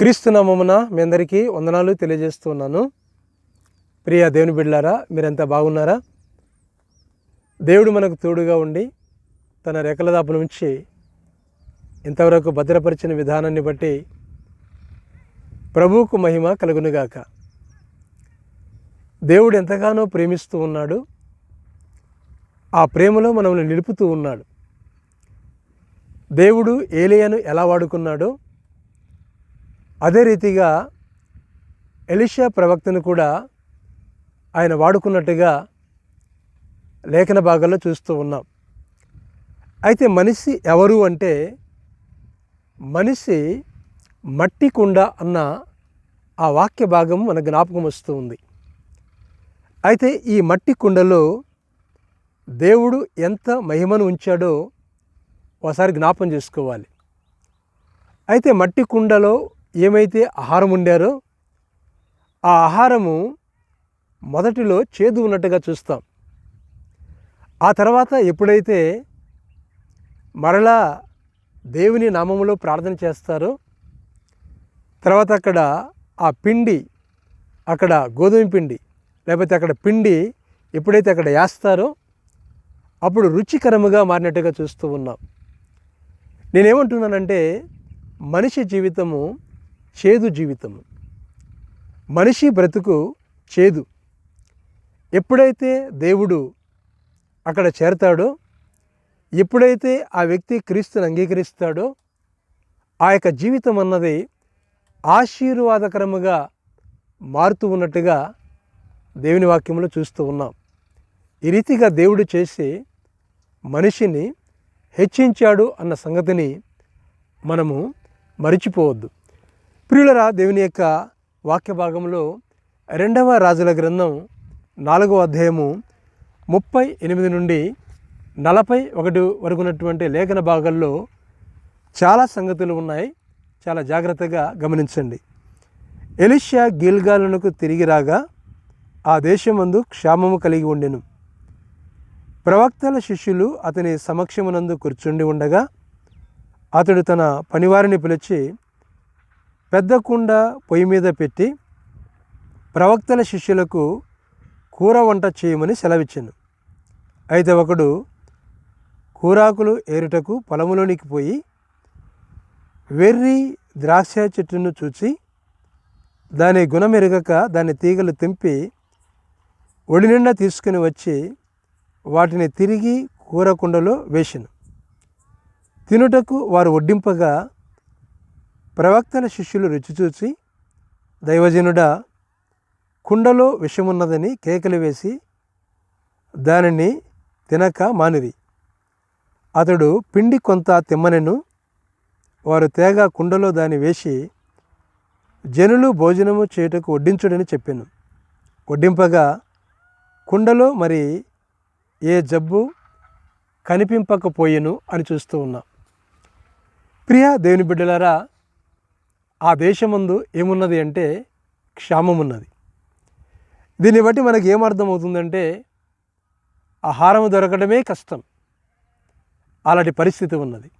క్రీస్తు నామమున మీ అందరికీ వందనాలు తెలియజేస్తున్నాను. ప్రియ దేవుని బిడ్డలారా మీరెంత బాగున్నారా? దేవుడు మనకు తోడుగా ఉండి తన రెక్కల దాపు నుంచి ఇంతవరకు భద్రపరిచిన విధానాన్ని బట్టి ప్రభువుకు మహిమ కలుగునుగాక. దేవుడు ఎంతగానో ప్రేమిస్తూ ఉన్నాడు. ఆ ప్రేమలో మనల్ని నిలుపుతూ ఉన్నాడు. దేవుడు ఏలియాను ఎలా వాడుకున్నాడో అదే రీతిగా ఎలిషా ప్రవక్తను కూడా ఆయన వాడుకున్నట్టుగా లేఖన భాగాల్లో చూస్తూ ఉన్నాం. అయితే మనిషి ఎవరు అంటే మనిషి మట్టి కుండ అన్న ఆ వాక్య భాగం మన జ్ఞాపకం వస్తూ ఉంది. అయితే ఈ మట్టి కుండలో దేవుడు ఎంత మహిమను ఉంచాడో ఒకసారి జ్ఞాపం చేసుకోవాలి. అయితే మట్టి కుండలో ఏమైతే ఆహారం ఉండారో ఆ ఆహారము మొదటిలో చేదు ఉన్నట్టుగా చూస్తాం. ఆ తర్వాత ఎప్పుడైతే మరలా దేవుని నామంలో ప్రార్థన చేస్తారో తర్వాత అక్కడ ఆ పిండి అక్కడ గోధుమ పిండి లేకపోతే అక్కడ పిండి ఎప్పుడైతే అక్కడ వేస్తారో అప్పుడు రుచికరముగా మారినట్టుగా చూస్తూ ఉన్నాం. నేనేమంటున్నానంటే మనిషి జీవితము చేదు జీవితము మనిషి బ్రతుకు చేదు. ఎప్పుడైతే దేవుడు అక్కడ చేరతాడో ఎప్పుడైతే ఆ వ్యక్తి క్రీస్తుని అంగీకరిస్తాడో ఆ యొక్క జీవితం అన్నది ఆశీర్వాదకరముగా మారుతూ ఉన్నట్టుగా దేవుని వాక్యంలో చూస్తూ ఉన్నాం. ఈ రీతిగా దేవుడు చేసి మనిషిని హెచ్చించాడు అన్న సంగతిని మనము మరిచిపోవద్దు. ప్రియులరా దేవుని యొక్క వాక్య భాగంలో రెండవ రాజుల గ్రంథం నాలుగవ అధ్యాయము ముప్పై ఎనిమిది నుండి నలభై ఒకటి వరకు ఉన్నటువంటి లేఖన భాగాల్లో చాలా సంగతులు ఉన్నాయి. చాలా జాగ్రత్తగా గమనించండి. ఎలిషా గిల్గాలునకు తిరిగి రాగా ఆ దేశమందు క్షామము కలిగి ఉండెను. ప్రవక్తల శిష్యులు అతని సమక్షమునందు కూర్చుండి ఉండగా అతడు తన పనివారిని పిలిచి పెద్ద కుండ పొయ్యి మీద పెట్టి ప్రవక్తల శిష్యులకు కూర వంట చేయమని సెలవిచ్చాను. అయితే ఒకడు కూరాకులు ఏరుటకు పొలములోనికి పోయి వెర్రి ద్రాక్ష చెట్టును చూచి దాని గుణమెరుగక దాని తీగలు తెంపి ఒడి నిండా తీసుకుని వచ్చి వాటిని తిరిగి కూర కుండలో వేసెను తినుటకు వారు వడ్డింపగా ప్రవక్తల శిష్యులు రుచి చూసి దైవజనుడా కుండలో విషమున్నదని కేకలు వేసి దానిని తినక మానిది అతడు పిండి కొంత తిమ్మనెను వారు తేగ కుండలో దాన్ని వేసి జనులు భోజనము చేయుటకు వడ్డించుడని చెప్పాను. వడ్డింపగా కుండలో మరి ఏ జబ్బు కనిపింపకపోయెను అని చూస్తూ ఉన్నా. ప్రియ దేవుని బిడ్డలారా ఆ దేశమందు ఏమున్నది అంటే క్షామం ఉన్నది దీన్ని బట్టి మనకి ఏమర్థమవుతుందంటే ఆహారం దొరకడమే కష్టం. అలాంటి పరిస్థితి ఉన్నది.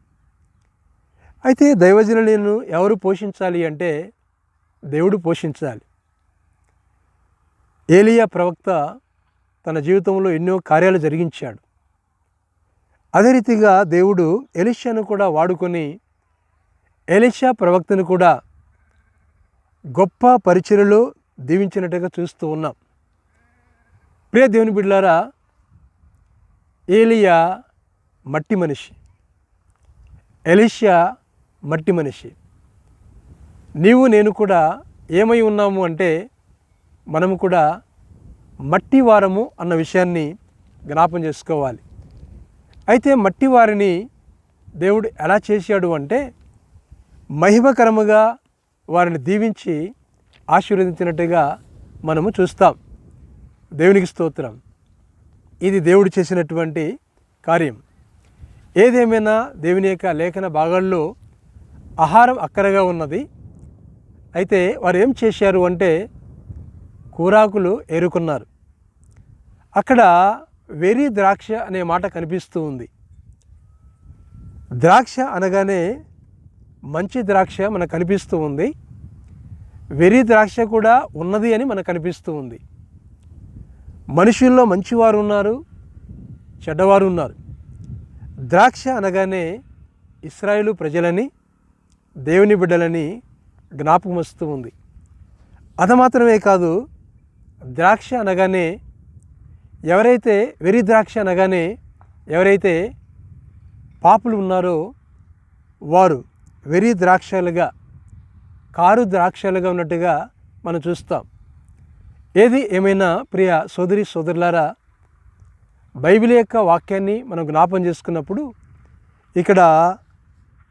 అయితే దైవజనులను ఎవరు పోషించాలి అంటే దేవుడు పోషించాలి. ఏలియా ప్రవక్త తన జీవితంలో ఎన్నో కార్యాలు జరిగించాడు. అదే రీతిగా దేవుడు ఎలిషాను కూడా వాడుకొని ఎలిషా ప్రవక్తను కూడా గొప్ప పరిచయలు దీవించినట్టుగా చూస్తూ ఉన్నాం. ప్రియ దేవుని బిడ్డలారా ఏలియా మట్టి మనిషి ఎలిషియా మట్టి మనిషి. నీవు నేను కూడా ఏమై ఉన్నాము అంటే మనము కూడా మట్టి వారము అన్న విషయాన్ని జ్ఞాపం చేసుకోవాలి. అయితే మట్టి వారిని దేవుడు ఎలా చేశాడు అంటే మహిమకరముగా వారిని దీవించి ఆశీర్వదించినట్టుగా మనము చూస్తాం. దేవునికి స్తోత్రం. ఇది దేవుడు చేసినటువంటి కార్యం. ఏదేమైనా దేవుని యొక్క లేఖన భాగాల్లో ఆహారం అక్కరగా ఉన్నది. అయితే వారు ఏం చేశారు అంటే కూరాకులు ఏరుకున్నారు. అక్కడ వెరీ ద్రాక్ష అనే మాట కనిపిస్తూ ఉంది. ద్రాక్ష అనగానే మంచి ద్రాక్ష మనకు కనిపిస్తూ ఉంది. వెర్రి ద్రాక్ష కూడా ఉన్నది అని మనకు కనిపిస్తూ ఉంది. మనుషుల్లో మంచివారు ఉన్నారు చెడ్డవారు ఉన్నారు. ద్రాక్ష అనగానే ఇస్రాయేలు ప్రజలని దేవుని బిడ్డలని జ్ఞాపకం వస్తూ ఉంది. అది మాత్రమే కాదు ద్రాక్ష అనగానే ఎవరైతే వెరి ద్రాక్ష అనగానే ఎవరైతే పాపులు ఉన్నారో వారు వెరీ ద్రాక్షలుగా కారు ద్రాక్షలుగా ఉన్నట్టుగా మనం చూస్తాం. ఏది ఏమైనా ప్రియ సోదరి సోదరులారా బైబిల్ యొక్క వాక్యాన్ని మనం జ్ఞాపం చేసుకున్నప్పుడు ఇక్కడ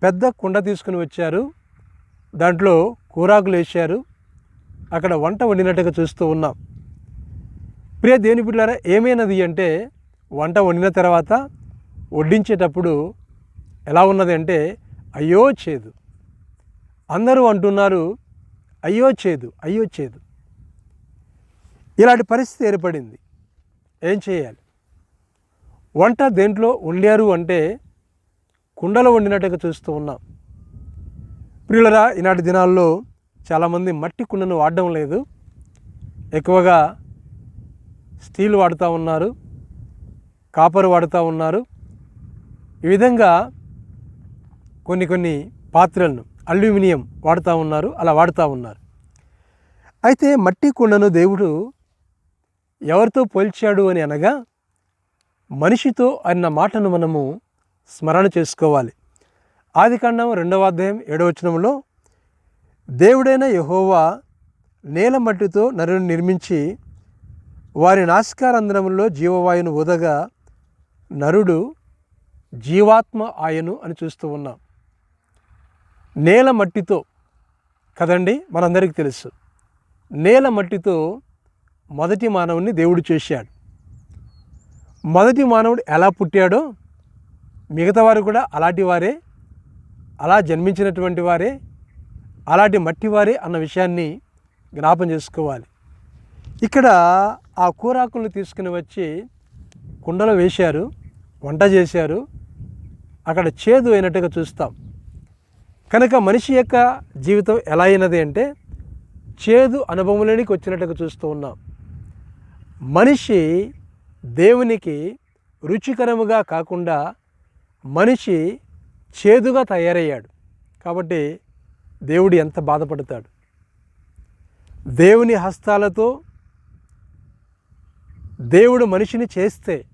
పెద్ద కుండ తీసుకుని వచ్చారు. దాంట్లో కూరాకులు వేశారు. అక్కడ వంట వండినట్టుగా చూస్తూ ఉన్నాం. ప్రియ దేవుని బిడ్డారా ఏమైనది అంటే వంట వండిన తర్వాత వడ్డించేటప్పుడు ఎలా ఉన్నది అంటే అయ్యో చేదు. అందరూ అంటున్నారు అయ్యో చేదు అయ్యో చేదు. ఇలాంటి పరిస్థితి ఏర్పడింది. ఏం చేయాలి? వంట దేంట్లో వండారు అంటే కుండలో వండినట్టుగా చూస్తూ ఉన్నాం. ప్రియులరా ఈనాటి దినాల్లో చాలామంది మట్టి కుండను వాడడం లేదు. ఎక్కువగా స్టీల్ వాడుతూ ఉన్నారు కాపర్ వాడుతూ ఉన్నారు. ఈ విధంగా కొన్ని కొన్ని పాత్రలను అల్యూమినియం వాడుతూ ఉన్నారు అలా వాడుతూ ఉన్నారు. అయితే మట్టి కుండను దేవుడు ఎవరితో పోల్చాడు అని అనగా మనిషితో అన్న మాటను మనము స్మరణ చేసుకోవాలి. ఆది కాండం రెండవ అధ్యాయం ఏడవచనంలో దేవుడైన యహోవా నేల మట్టితో నరుని నిర్మించి వారి నాసికారంధ్రములో జీవవాయును ఉదగా నరుడు జీవాత్మ ఆయను అని చూస్తూ ఉన్నాం. నేల మట్టితో కదండి మనందరికీ తెలుసు. నేల మట్టితో మొదటి మానవుని దేవుడు చేశాడు. మొదటి మానవుడు ఎలా పుట్టాడో మిగతా వారు కూడా అలాంటి వారే అలా జన్మించినటువంటి వారే అలాంటి మట్టి వారే అన్న విషయాన్ని జ్ఞాపం చేసుకోవాలి. ఇక్కడ ఆ కూరాకులను తీసుకుని వచ్చి కుండలో వేశారు వంట చేశారు. అక్కడ చేదు అయినట్టుగా చూస్తాం. కనుక మనిషి యొక్క జీవితం ఎలా అయినది అంటే చేదు అనుభవంలోనికి వచ్చినట్టుగా చూస్తూ ఉన్నాం. మనిషి దేవునికి రుచికరముగా కాకుండా మనిషి చేదుగా తయారయ్యాడు. కాబట్టి దేవుడు ఎంత బాధపడతాడు? దేవుని హస్తాలతో దేవుడు మనిషిని చేస్తే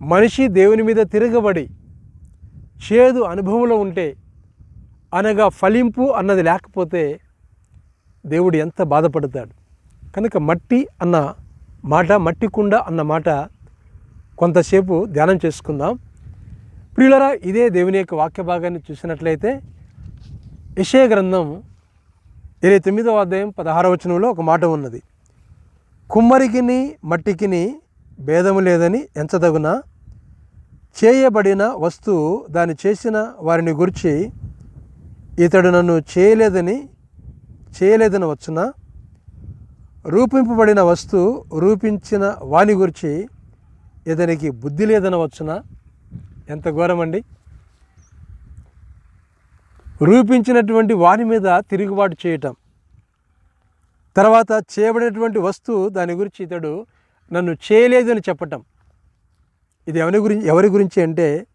మనిషి దేవుని మీద తిరగబడి చేదు అనుభవంలో ఉంటే అనగా ఫలింపు అన్నది లేకపోతే దేవుడు ఎంత బాధపడతాడు? కనుక మట్టి అన్న మాట మట్టి కుండ అన్న మాట కొంతసేపు ధ్యానం చేసుకుందాం. ప్రియులరా ఇదే దేవుని యొక్క వాక్య భాగాన్ని చూసినట్లయితే యశయ గ్రంథం ఇరవై తొమ్మిదవ అధ్యాయం పదహారవ వచనంలో ఒక మాట ఉన్నది. కుమ్మరికిని మట్టికిని భేదము లేదని ఎంచదగున? చేయబడిన వస్తువు దాన్ని చేసిన వారిని గురించి ఇతడు నన్ను చేయలేదని చేయలేదని వచ్చున? రూపింపబడిన వస్తువు రూపించిన వాని గురించి ఇతనికి బుద్ధి లేదని వచ్చున? ఎంత ఘోరమండి. రూపించినటువంటి వాని మీద తిరుగుబాటు చేయటం. తర్వాత చేయబడినటువంటి వస్తువు దాని గురించి ఇతడు నన్ను చేయలేదు అని చెప్పటం. ఇది ఎవరి గురించి ఎవరి గురించి అంటే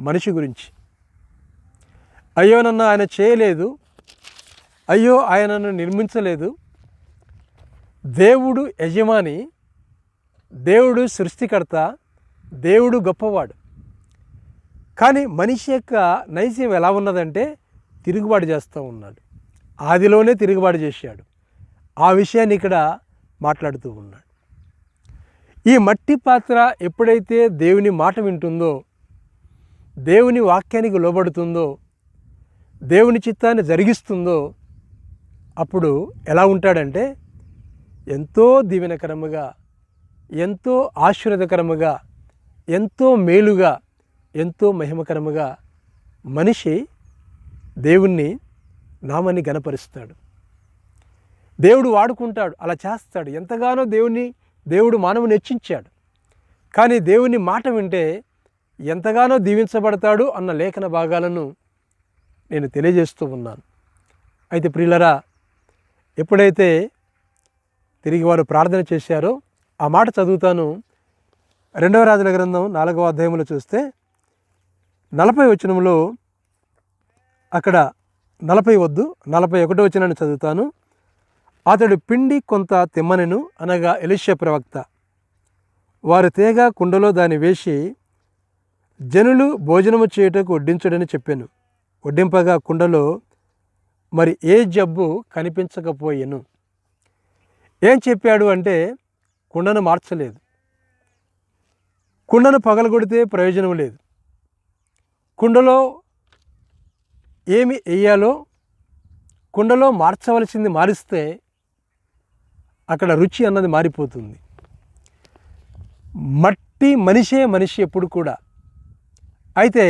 మనిషి గురించి. అయ్యో నన్ను ఆయన చేయలేదు. అయ్యో ఆయన నన్ను నిర్మించలేదు. దేవుడు యజమాని దేవుడు సృష్టికర్త దేవుడు గొప్పవాడు. కానీ మనిషి యొక్క నైజం ఎలా ఉన్నదంటే తిరుగుబాటు చేస్తూ ఉన్నాడు. ఆదిలోనే తిరుగుబాటు చేశాడు. ఆ విషయాన్ని ఇక్కడ మాట్లాడుతూ ఉన్నాడు. ఈ మట్టి పాత్ర ఎప్పుడైతే దేవుని మాట వింటుందో దేవుని వాక్యానికి లోబడుతుందో దేవుని చిత్తాన్ని జరిగిస్తుందో అప్పుడు ఎలా ఉంటాడంటే ఎంతో దీవెనకరముగా ఎంతో ఆశీర్వదకరముగా ఎంతో మేలుగా ఎంతో మహిమకరముగా మనిషి దేవుణ్ణి నామని గనపరుస్తాడు దేవుడు వాడుకుంటాడు అలా చేస్తాడు. ఎంతగానో దేవుని దేవుడు మానవుని హెచ్చించాడు. కానీ దేవుని మాట వింటే ఎంతగానో దీవించబడతాడు అన్న లేఖన భాగాలను నేను తెలియజేస్తూ ఉన్నాను. అయితే ప్రియులరా ఎప్పుడైతే తిరిగి వారు ప్రార్థన చేశారో ఆ మాట చదువుతాను. రెండవ రాజుల గ్రంథం నాలుగవ అధ్యాయంలో చూస్తే నలభై వచనంలో అక్కడ నలభై వద్దు నలభై ఒకటో వచనాన్ని చదువుతాను. అతడు పిండి కొంత తిమ్మనెను అనగా ఎలిషా ప్రవక్త. వారు తేగ కుండలో దాన్ని వేసి జనులు భోజనము చేయుటకు వడ్డించడని చెప్పాను. వడ్డింపగా కుండలో మరి ఏ జబ్బు కనిపించకపోయెను. ఏం చెప్పాడు అంటే కుండను మార్చలేదు. కుండను పగలగొడితే ప్రయోజనం లేదు. కుండలో ఏమి వేయాలో కుండలో మార్చవలసింది మారిస్తే అక్కడ రుచి అన్నది మారిపోతుంది. మట్టి మనిషే మనిషి ఎప్పుడు కూడా. అయితే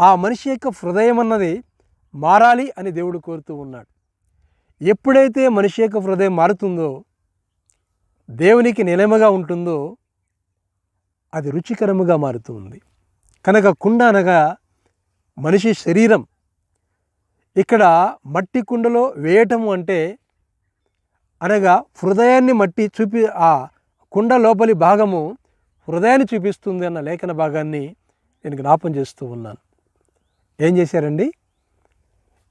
ఆ మనిషి యొక్క హృదయం అన్నది మారాలి అని దేవుడు కోరుతూ ఉన్నాడు. ఎప్పుడైతే మనిషి యొక్క హృదయం మారుతుందో దేవునికి నిలయముగా ఉంటుందో అది రుచికరముగా మారుతుంది కనుక కుండ అనగా మనిషి శరీరం. ఇక్కడ మట్టి కుండలో వేయటము అంటే అనగా హృదయాన్ని మట్టి చూపి ఆ కుండ లోపలి భాగము హృదయాన్ని చూపిస్తుంది అన్న లేఖన భాగాన్ని నేను జ్ఞాపం చేస్తూ ఉన్నాను. ఏం చేశారండి?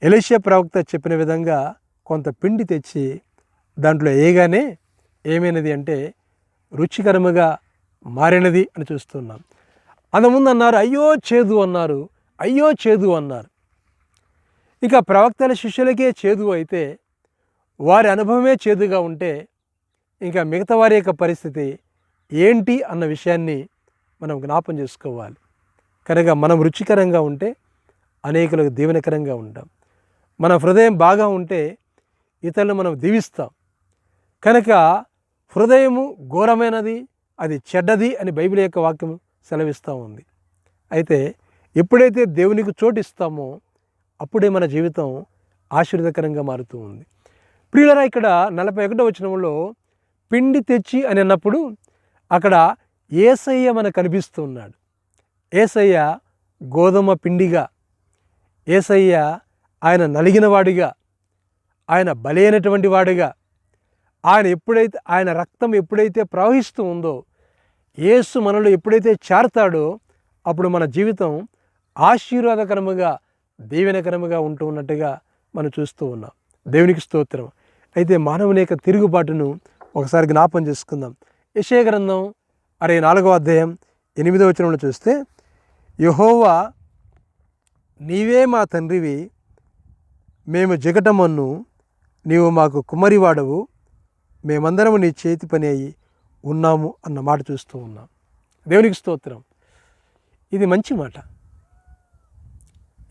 ఎలిషియా ప్రవక్త చెప్పిన విధంగా కొంత పిండి తెచ్చి దాంట్లో వేయగానే ఏమైనది అంటే రుచికరముగా మారినది అని చూస్తున్నాం. అంతకుముందు అన్నారు అయ్యో చేదు అన్నారు అయ్యో చేదు అన్నారు. ఇక ప్రవక్తల శిష్యులకే చేదు అయితే వారి అనుభవమే చేదుగా ఉంటే ఇంకా మిగతా వారి యొక్క పరిస్థితి ఏంటి అన్న విషయాన్ని మనం జ్ఞాపం చేసుకోవాలి. కనుక మనం రుచికరంగా ఉంటే అనేకులకు దీవెనకరంగా ఉంటాం. మన హృదయం బాగా ఉంటే ఇతరులను మనం దీవిస్తాం. కనుక హృదయము ఘోరమైనది అది చెడ్డది అని బైబిల్ యొక్క వాక్యం సెలవిస్తూ ఉంది. అయితే ఎప్పుడైతే దేవునికి చోటిస్తామో అప్పుడే మన జీవితం ఆశీర్వదకరంగా మారుతూ ఉంది. ప్రియులరా ఇక్కడ నలభై ఒకటో వచనంలో పిండి తెచ్చి అని అన్నప్పుడు అక్కడ ఏసయ్య మనకు కనిపిస్తూ ఉన్నాడు. ఏసయ్య గోధుమ పిండిగా ఏసయ్య ఆయన నలిగిన వాడిగా ఆయన బలైనటువంటి వాడిగా. ఆయన ఎప్పుడైతే ఆయన రక్తం ఎప్పుడైతే ప్రవహిస్తూ ఉందో యేసు మనలో ఎప్పుడైతే చేరతాడో అప్పుడు మన జీవితం ఆశీర్వాదకరముగా దీవెనకరముగా ఉంటూ ఉన్నట్టుగా మనం చూస్తూ ఉన్నాం. దేవునికి స్తోత్రం. అయితే మానవుని యొక్క తిరుగుబాటును ఒకసారి జ్ఞాపం చేసుకుందాం. యశయ గ్రంథం అరే నాలుగో అధ్యాయం ఎనిమిదో వచనంలో చూస్తే యహోవా నీవే మా తండ్రివి మేము జగటమన్ను నీవు మాకు కుమరివాడవు మేమందరము నీ చేతి పని అయి ఉన్నాము అన్న మాట చూస్తూ ఉన్నాం. దేవునికి స్తోత్రం. ఇది మంచి మాట.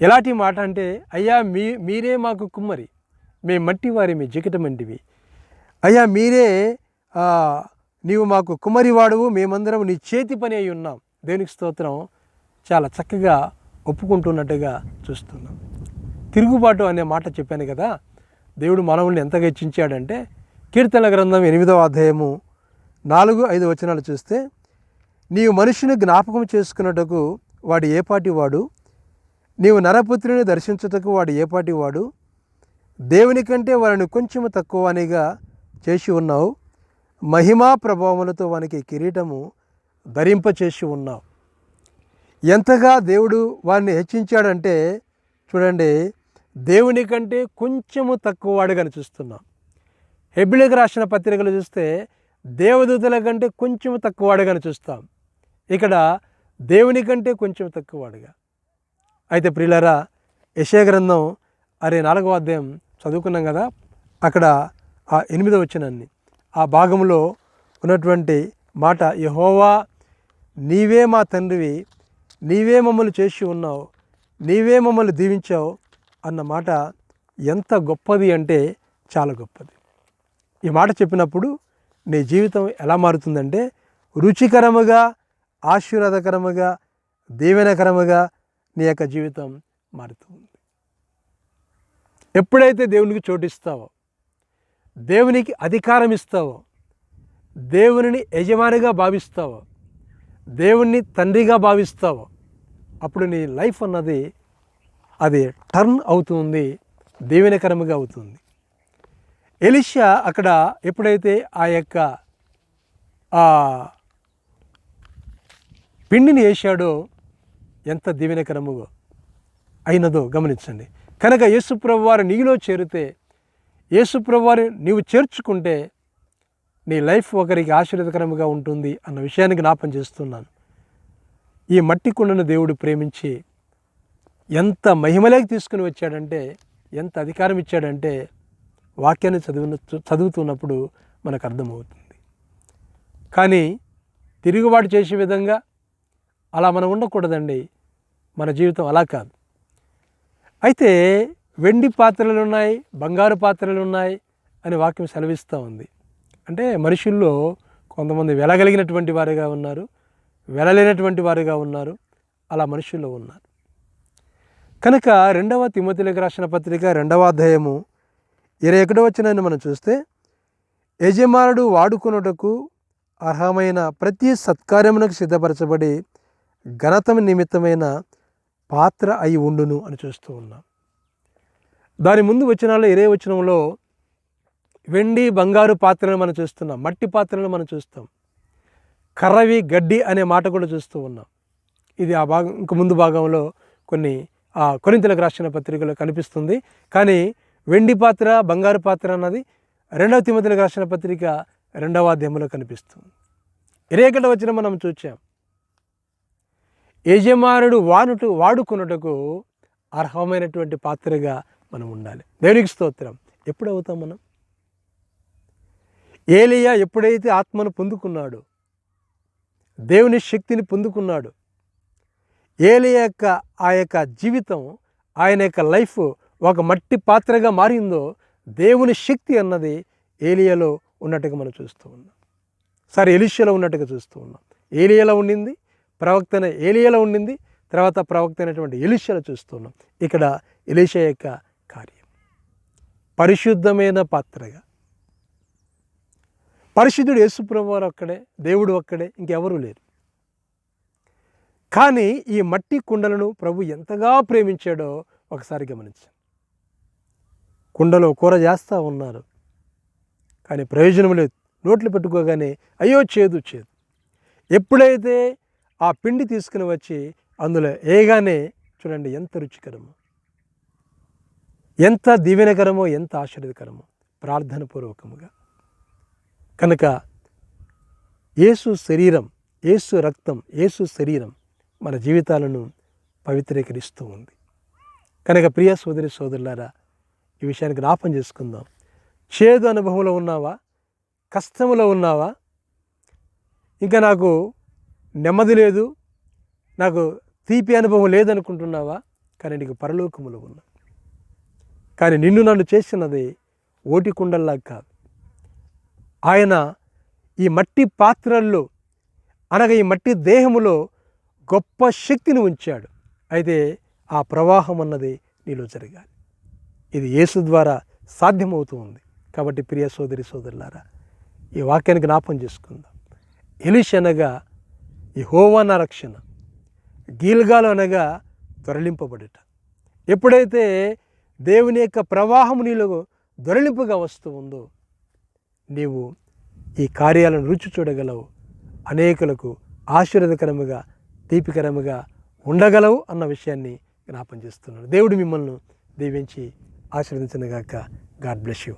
ఎలాంటి మాట అంటే అయ్యా మీ మీరే మాకు కుమ్మరి మేము మట్టి వారి మీ జికటమంటివి అయ్యా మీరే నీవు మాకు కుమరివాడువు మేమందరం నీ చేతి పని అయి ఉన్నాం. దేవునికి స్తోత్రం. చాలా చక్కగా ఒప్పుకుంటున్నట్టుగా చూస్తున్నాం. తిరుగుబాటు అనే మాట చెప్పాను కదా దేవుడు మానవుల్ని ఎంతగా హెచ్చించాడంటే కీర్తన గ్రంథం ఎనిమిదవ అధ్యాయము నాలుగు ఐదు వచనాలు చూస్తే నీవు మనుషుని జ్ఞాపకం చేసుకున్నటకు వాడు ఏపాటి వాడు? నీవు నరపుత్రుని దర్శించుటకు వాడు ఏపాటి వాడు? దేవుని కంటే వారిని కొంచెము తక్కువ అనిగా చేసి ఉన్నావు మహిమా ప్రభావములతో వానికి కిరీటము ధరింపచేసి ఉన్నావు. ఎంతగా దేవుడు వారిని హెచ్చించాడంటే చూడండి దేవుని కంటే కొంచెము తక్కువ వాడుగా చూస్తున్నాం. హెబిలికి రాసిన పత్రికలు చూస్తే దేవదూతల కంటే కొంచెం తక్కువ వాడుగా చూస్తాం. ఇక్కడ దేవుని కంటే కొంచెం తక్కువ వాడుగా. అయితే ప్రియులరా యశయ గ్రంథం అరే నాలుగవ అధ్యాయం చదువుకున్నాం కదా అక్కడ ఆ ఎనిమిదవ వచ్చినాన్ని ఆ భాగంలో ఉన్నటువంటి మాట యహోవా నీవే మా తండ్రివి నీవే మమ్మల్ని చేసి ఉన్నావు నీవే మమ్మల్ని దీవించావు అన్న మాట ఎంత గొప్పది అంటే చాలా గొప్పది. ఈ మాట చెప్పినప్పుడు నీ జీవితం ఎలా మారుతుందంటే రుచికరముగా ఆశీర్వాదకరముగా దీవెనకరముగా నీ యొక్క జీవితం మారుతుంది ఎప్పుడైతే దేవునికి చోటిస్తావో దేవునికి అధికారం ఇస్తావో దేవునిని యజమానిగా భావిస్తావో దేవుణ్ణి తండ్రిగా భావిస్తావో అప్పుడు నీ లైఫ్ అన్నది అది టర్న్ అవుతుంది దీవెనకరముగా అవుతుంది. ఎలిషా అక్కడ ఎప్పుడైతే ఆ యొక్క ఆ పిండిని వేశాడో ఎంత దీవెనకరముగా అయినదో గమనించండి. కనుక యేసుప్రభు వారు నీలో చేరితే యేసుప్రభు వారు నీవు చేర్చుకుంటే నీ లైఫ్ ఒకరికి ఆశీర్వదకరముగా ఉంటుంది అన్న విషయాన్ని జ్ఞాపం చేస్తున్నాను. ఈ మట్టి కుండను దేవుడు ప్రేమించి ఎంత మహిమలోకి తీసుకుని వచ్చాడంటే ఎంత అధికారం ఇచ్చాడంటే వాక్యాన్ని చదివిన చదువుతున్నప్పుడు మనకు అర్థమవుతుంది. కానీ తిరుగుబాటు చేసే విధంగా అలా మనం ఉండకూడదండి. మన జీవితం అలా కాదు. అయితే వెండి పాత్రలు ఉన్నాయి బంగారు పాత్రలు ఉన్నాయి అని వాక్యం సెలవిస్తూ ఉంది. అంటే మనుషుల్లో కొంతమంది వెలగలిగినటువంటి వారుగా ఉన్నారు. వెలలేనటువంటి వారుగా ఉన్నారు. అలా మనుషుల్లో ఉన్నారు. కనుక రెండవ తిమ్మతిలకు రాసిన పత్రిక రెండవ అధ్యాయము ఇరవై ఒకటో వచ్చినాన్ని మనం చూస్తే యజమానుడు వాడుకున్నటకు అర్హమైన ప్రతి సత్కార్యమునకు సిద్ధపరచబడి ఘనత నిమిత్తమైన పాత్ర అయి ఉండును అని చూస్తూ ఉన్నాం. దాని ముందు వచనాల్లో ఇరే వచనంలో వెండి బంగారు పాత్రలను మనం చూస్తున్నాం మట్టి పాత్రలను మనం చూస్తాం. కర్రవి గడ్డి అనే మాట కూడా చూస్తూ ఉన్నాం. ఇది ఆ భాగం ఇంక ముందు భాగంలో కొన్ని ఆ కొరింతలకు రాసిన పత్రికలో కనిపిస్తుంది. కానీ వెండి పాత్ర బంగారు పాత్ర అన్నది రెండవ తిమ్మతులకు రాసిన పత్రిక రెండవ అధ్యాయంలో కనిపిస్తుంది. ఇరేకట వచ్చిన మనం చూచాం. యజమానుడు వానుటు వాడుకున్నటకు అర్హమైనటువంటి పాత్రగా మనం ఉండాలి. దేవునికి స్తోత్రం. ఎప్పుడు అవుతాం మనం? ఏలియా ఎప్పుడైతే ఆత్మను పొందుకున్నాడు దేవుని శక్తిని పొందుకున్నాడు. ఏలియా యొక్క ఆ యొక్క జీవితం ఆయన యొక్క లైఫ్ ఒక మట్టి పాత్రగా మారిందో దేవుని శక్తి అన్నది ఏలియాలో ఉన్నట్టుగా మనం చూస్తూ ఉన్నాం. సారీ ఎలిషియాలో ఉన్నట్టుగా చూస్తూ ఉన్నాం. ఏలియాలో ఉండింది ప్రవక్తన ఏలియాలో ఉండింది తర్వాత ప్రవక్త అయినటువంటి ఎలిషియాలో చూస్తున్నాం ఇక్కడ ఎలిషా యొక్క కార్యం. పరిశుద్ధమైన పాత్రగా పరిశుద్ధుడు యేసుప్రభువారు ఒక్కడే దేవుడు ఒక్కడే ఇంకెవరూ లేరు. కానీ ఈ మట్టి కుండలను ప్రభు ఎంతగా ప్రేమించాడో ఒకసారి గమనించాను కుండలో కూర చేస్తూ ఉన్నారు. కానీ ప్రయోజనం లేదు. నోట్లు పెట్టుకోగానే అయ్యో చేదు చేదు. ఎప్పుడైతే ఆ పిండి తీసుకుని వచ్చి అందులో ఏగానే చూడండి ఎంత రుచికరమో. ఎంత దీవెనకరమో ఎంత ఆశీర్వదకరమో. ప్రార్థనపూర్వకముగా కనుక యేసు శరీరం యేసు రక్తం యేసు శరీరం మన జీవితాలను పవిత్రీకరిస్తూ ఉంది. కనుక ప్రియ సోదరి సోదరులారా ఈ విషయానికి జ్ఞాపం చేసుకుందాం. చేదు అనుభవంలో ఉన్నావా? కష్టములో ఉన్నావా? ఇంకా నాకు నెమ్మది లేదు నాకు తీపి అనుభవం లేదనుకుంటున్నావా? కానీ నీకు పరలోకములో ఉన్నా. కానీ నిన్ను నన్ను చేసినది ఓటి కుండల్లా కాదు. ఆయన ఈ మట్టి పాత్రల్లో అనగా ఈ మట్టి దేహములో గొప్ప శక్తిని ఉంచాడు. అయితే ఆ ప్రవాహం అన్నది నీలో జరగాలి. ఇది యేసు ద్వారా సాధ్యమవుతూ ఉంది. కాబట్టి ప్రియ సోదరి సోదరులారా ఈ వాక్యానికి జ్ఞాపం చేసుకుందాం. ఎలిష్ అనగా ఈ హోవాన రక్షణ. గీల్గాలు అనగా దొరలింపబడుట ఎప్పుడైతే దేవుని యొక్క ప్రవాహం నీలో దొరలింపుగా వస్తూ ఉందో నీవు ఈ కార్యాలను రుచి చూడగలవు. అనేకులకు ఆశీర్వదకరముగా తీపికరముగా ఉండగలవు అన్న విషయాన్ని జ్ఞాపం చేస్తున్నాను దేవుడు మిమ్మల్ని దీవించి ఆశీర్వదించనుగాక గాడ్ బ్లెస్ యూ.